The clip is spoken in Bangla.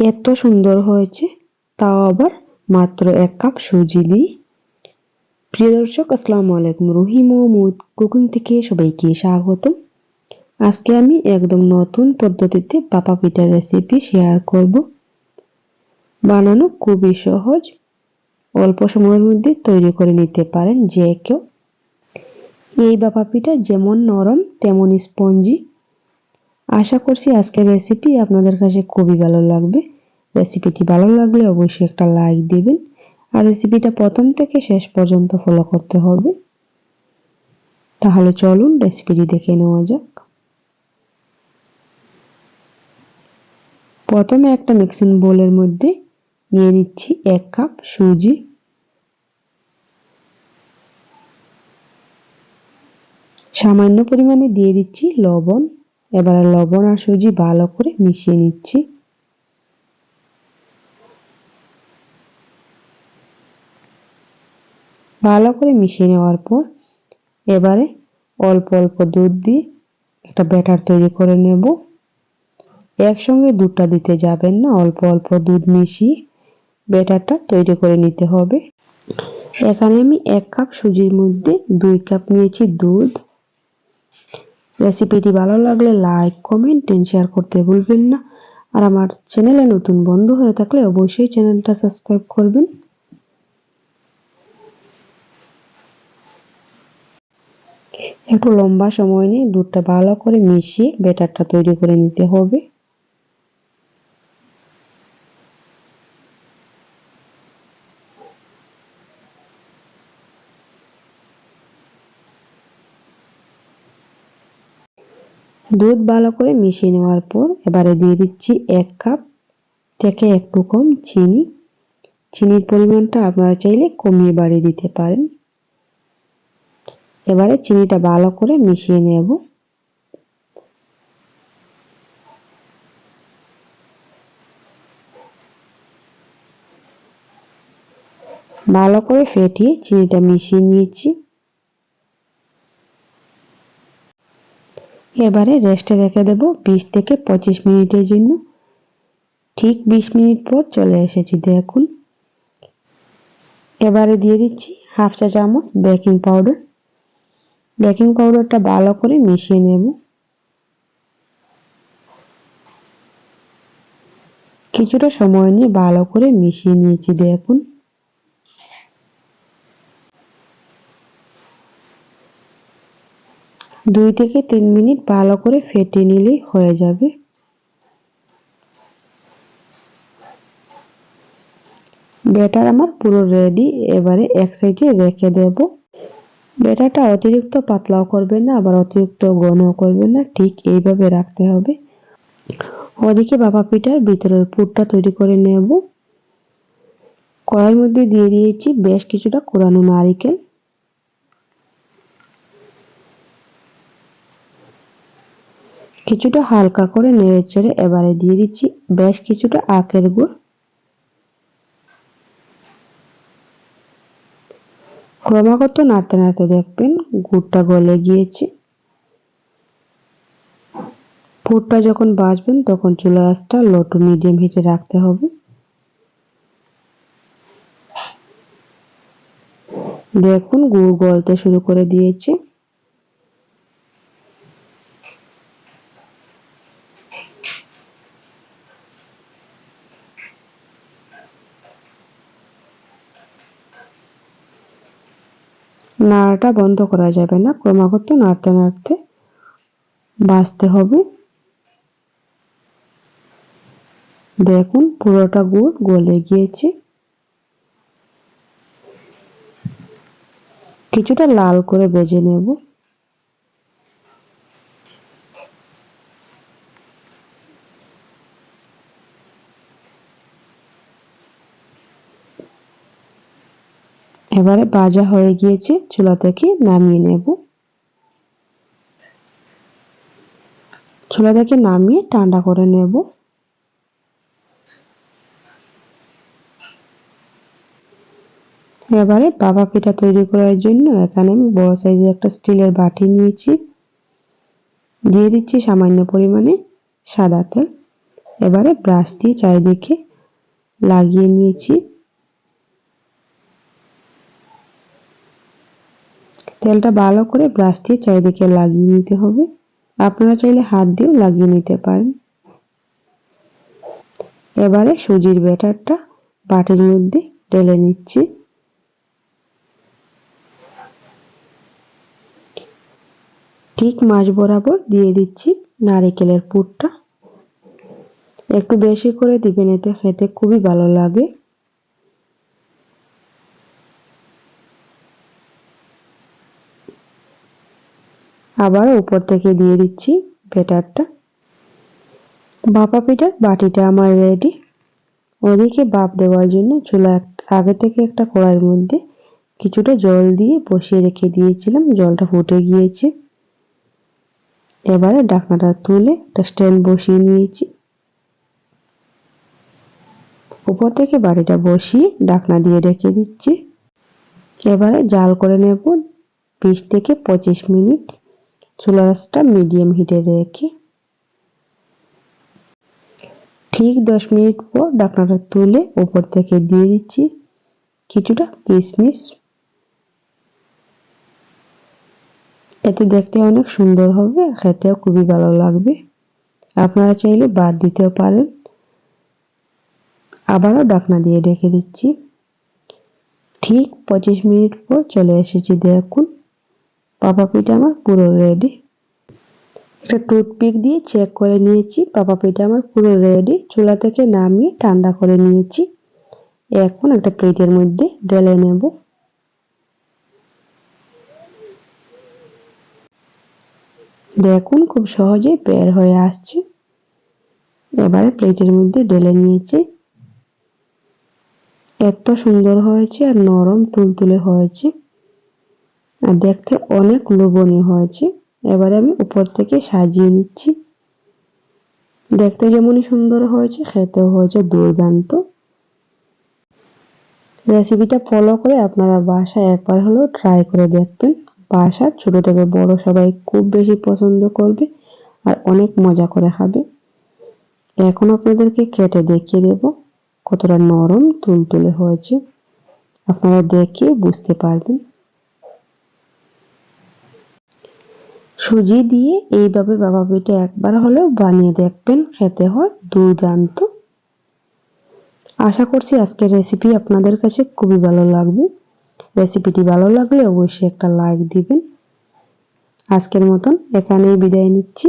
এত সুন্দর হয়েছে, তাও আবার মাত্র এক কাপ সুজি দিই। প্রিয় দর্শক, আসসালামু আলাইকুম। রহিম মোহাম্মদ কুকিং থেকে সবাইকে স্বাগতম। আজকে আমি একদম নতুন পদ্ধতিতে পাপা পিঠার রেসিপি শেয়ার করব। বানানো খুবই সহজ। অল্প সময়ের মধ্যে তৈরি করে নিতে পারেন যে কেউ। এই বাপা পিঠা যেমন নরম, তেমন স্পঞ্জি আশা করছি আজকের রেসিপি আপনাদের কাছে খুবই ভালো লাগবে। রেসিপিটি ভালো লাগলে অবশ্যই একটা লাইক দিবেন। আর রেসিপিটা প্রথম থেকে শেষ পর্যন্ত ফলো করতে হবে। তাহলে চলুন রেসিপিটি দেখে নেওয়া যাক। প্রথমে একটা মিক্সিং বোলের মধ্যে নিয়ে নিচ্ছি এক কাপ সুজি। সামান্য পরিমাণে দিয়ে দিচ্ছি লবণ। এবারে লবণ আর সুজি ভালো করে মিশিয়ে নিচ্ছি। ভালো করে মিশিয়ে নেওয়ার পর এবারে অল্প অল্প দুধ দিয়ে একটা ব্যাটার তৈরি করে নেব। একসঙ্গে দুধটা দিতে যাবেন না, অল্প অল্প দুধ মিশিয়ে ব্যাটারটা তৈরি করে নিতে হবে। এখানে আমি এক কাপ সুজির মধ্যে দুই কাপ নিয়েছি দুধ। রেসিপিটি ভালো লাগলে লাইক, কমেন্ট এন্ড শেয়ার করতে ভুলবেন না। আর আমার চ্যানেলে নতুন বন্ধু হয়ে থাকলে অবশ্যই চ্যানেলটা সাবস্ক্রাইব করবেন। একটু লম্বা সময় নিয়ে দুধটা ভালো করে মিশিয়ে বেটারটা তৈরি করে নিতে হবে। দুধ ভালো করে মিশিয়ে নেওয়ার পর এবারে দিয়ে দিচ্ছি এক কাপ থেকে একটু কম চিনি। চিনির পরিমাণটা আপনারা চাইলে কমিয়ে বাড়িয়ে দিতে পারেন। এবারে চিনিটা ভালো করে মিশিয়ে নেব। ভালো করে ফেটিয়ে চিনিটা মিশিয়ে নিয়েছি। এবারে রেস্টে রেখে দেব বিশ থেকে পঁচিশ মিনিটের জন্য। ঠিক বিশ মিনিট পর চলে এসেছি দেখুন। এবারে দিয়ে দিচ্ছি হাফ চা চামচ বেকিং পাউডার। বেকিং পাউডারটা ভালো করে মিশিয়ে নেব। কিছুটা সময় নিয়ে ভালো করে মিশিয়ে নিয়েছি দেখুন। দুই থেকে তিন মিনিট ভালো করে ফেটে নিলেই হয়ে যাবে। ব্যাটার আমার পুরো রেডি এবারে এক সাইডে রেখে দেব। ব্যাটারটা অতিরিক্ত পাতলাও করবে না, আবার অতিরিক্ত ঘনও করবে না, ঠিক এইভাবে রাখতে হবে। ওদিকে বাবা পিঠার ভিতরের পুরটা তৈরি করে নেব। কড়াইয়ের মধ্যে দিয়ে দিয়েছি বেশ কিছুটা কোরানো নারিকেল। কিছুটা হালকা করে নেড়ে চেড়ে এবারে দিয়ে দিচ্ছি বেশ কিছুটা আখের গুড়। ক্রমাগত নাড়তে নাড়তে দেখবেন গুড়টা গলে গিয়েছে। পুরটা যখন বাজবেন তখন চুলা আঁচটা লো টু মিডিয়াম হিটে রাখতে হবে। দেখুন গুড় গলতে শুরু করে দিয়েছে। নাড়াটা বন্ধ করা যাবে না। ক্রমাগত নাড়তে নাড়তে বাঁচতে হবে। দেখুন, পুরোটা গুড় গলে গিয়েছে। কিছুটা লাল করে বেজে নেব। এবারে ভাজা হয়ে গিয়েছে চুলা থেকে নামিয়ে নেব। চুলা থেকে নামিয়ে ঠান্ডা করে নেব। এবারে বাবা পিঠা তৈরি করার জন্য এখানে আমি বড় সাইজের একটা স্টিলের বাটি নিয়েছি। দিয়ে দিচ্ছি সামান্য পরিমাণে সাদা তেল। এবারে ব্রাশ দিয়ে চারিদিকে লাগিয়ে নিয়েছি। তেলটা ভালো করে ব্রাশ দিয়ে চারিদিকে লাগিয়ে নিতে হবে। আপনারা চাইলে হাত দিয়েও লাগিয়ে নিতে পারেন। এবারে সুজির ব্যাটারটা বাটির মধ্যে ঢেলে নিচ্ছি। ঠিক মাছ বরাবর দিয়ে দিচ্ছি নারিকেলের পুরটা। একটু বেশি করে দিবেন, এতে খেতে খুবই ভালো লাগে। আবার উপর থেকে দিয়ে দিচ্ছি ব্যাটারটা। বাপা পিঠার বাটিটা আমার রেডি ওদিকে বাপ দেওয়ার জন্য চুলা আগে থেকে একটা কড়াইয়ের মধ্যে কিছুটা জল দিয়ে বসিয়ে রেখে দিয়েছিলাম। জলটা ফুটে গিয়েছে। এবারে ঢাকনাটা তুলে একটা স্ট্যান্ড বসিয়ে নিয়েছি। উপর থেকে বাড়িটা বসিয়ে ঢাকনা দিয়ে রেখে দিচ্ছি। এবারে জাল করে নেব বিশ থেকে পঁচিশ মিনিট। চুলা রাসটা মিডিয়াম হিটে রেখে ঠিক দশ মিনিট পর ডাকনাটা তুলে উপর থেকে দিয়ে দিচ্ছি কিছুটা কিশমিশ এতে দেখতে অনেক সুন্দর হবে, খেতেও খুবই ভালো লাগবে। আপনারা চাইলে বাদ দিতেও পারেন। আবারও ডাকনা দিয়ে রেখে দিচ্ছি। ঠিক পঁচিশ মিনিট পর চলে এসেছি দেখুন। পাপা পিঠা আমার পুরো রেডি একটা টুথপিক দিয়ে চেক করে নিয়েছি পাপা পিঠা আমার পুরো রেডি চুলা থেকে নামিয়ে ঠান্ডা করে নিয়েছি। এখন একটা প্লেটের মধ্যে ঢেলে নেব। দেখুন খুব সহজে বের হয়ে আসছে। এবারে প্লেটের মধ্যে ঢেলে নিয়েছি। এত সুন্দর হয়েছে আর নরম তুলতুলে হয়েছে। আর দেখতে অনেক লোভনীয় হয়েছে। এবারে আমি উপর থেকে সাজিয়ে নিচ্ছি। দেখতে যেমনই সুন্দর হয়েছে, খেতেও হয়েছে দুর্দান্ত। রেসিপিটা ফলো করে আপনারা বাসায় একবার হলেও ট্রাই করে দেখবেন। বাসার ছোট থেকে বড় সবাই খুব বেশি পছন্দ করবে আর অনেক মজা করে খাবে। এখন আপনাদেরকে কেটে দেখিয়ে দেব কতটা নরম তুলতুলে হয়েছে। আপনারা দেখে বুঝতে পারবেন। সুজি দিয়ে এইভাবে বাবা পিঠে একবার হলেও বানিয়ে দেখবেন, খেতে হয় দুর্দান্ত। আশা করছি আজকের রেসিপি আপনাদের কাছে খুবই ভালো লাগবে। রেসিপিটি ভালো লাগলে অবশ্যই একটা লাইক দিবেন। আজকের মতন এখানেই বিদায় নিচ্ছি।